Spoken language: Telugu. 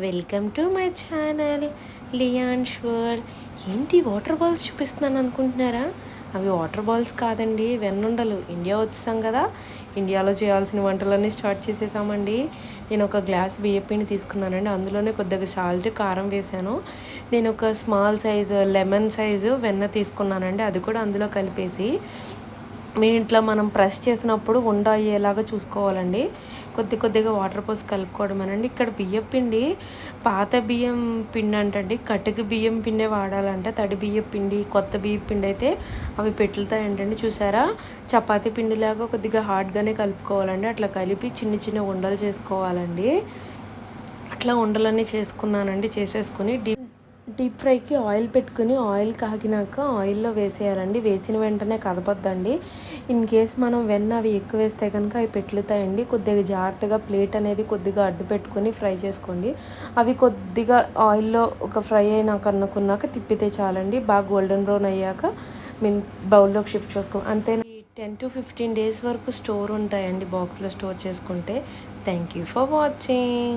Welcome to my channel. Lyon షూర్ ఏంటి వాటర్ బాల్స్ చూపిస్తున్నాను అనుకుంటున్నారా? అవి వాటర్ బాల్స్ కాదండి వెన్నుండలు. ఇండియా వచ్చేసాం కదా. ఇండియాలో చేయాల్సిన వంటలన్నీ స్టార్ట్ చేసేసామండి. నేను ఒక గ్లాస్ బియ్యపిండి తీసుకున్నానండి. అందులోనే కొద్దిగా సాల్ట్ కారం వేసాను నేను ఒక స్మాల్ సైజు లెమన్ సైజు వెన్న తీసుకున్నానండి. అది కూడా అందులో కలిపేసి మీ ఇంట్లో మనం ప్రెస్ చేసినప్పుడు ఉండ అయ్యేలాగా చూసుకోవాలండి. కొద్ది కొద్దిగా వాటర్ పోసి కలుపుకోవడమేనండి ఇక్కడ బియ్యం పిండి పాత బియ్యం పిండి అంటండి. కటుకు బియ్యం పిండే వాడాలంట తడి బియ్యం పిండి కొత్త బియ్యం పిండి అయితే అవి పెట్టుతాయంటండి చూసారా? చపాతీ పిండిలాగా కొద్దిగా హార్డ్గానే కలుపుకోవాలండి. అట్లా కలిపి చిన్న చిన్న ఉండలు చేసుకోవాలండి. అట్లా ఉండలన్నీ చేసుకున్నానండి. చేసేసుకుని డీప్ ఫ్రైకి ఆయిల్ పెట్టుకుని ఆయిల్ కాగినాక ఆయిల్లో వేసేయాలండి. వేసిన వెంటనే కదపొద్దండి. ఇన్ కేస్ మనం వెన్న అవి ఎక్కువ వేస్తే కనుక అవి పెట్లుతాయండి. కొద్దిగా జాగ్రత్తగా ప్లేట్ అనేది కొద్దిగా అడ్డు పెట్టుకొని ఫ్రై చేసుకోండి. అవి కొద్దిగా ఆయిల్లో ఒక ఫ్రై అయినాక అనుకున్నాక తిప్పితే చాలండి. బాగా గోల్డెన్ బ్రౌన్ అయ్యాక మీన్ బౌల్లోకి షిఫ్ట్ చేసుకో అంతే టెన్ టు ఫిఫ్టీన్ డేస్ వరకు స్టోర్ ఉంటాయండి బాక్స్లో స్టోర్ చేసుకుంటే. Thank you for watching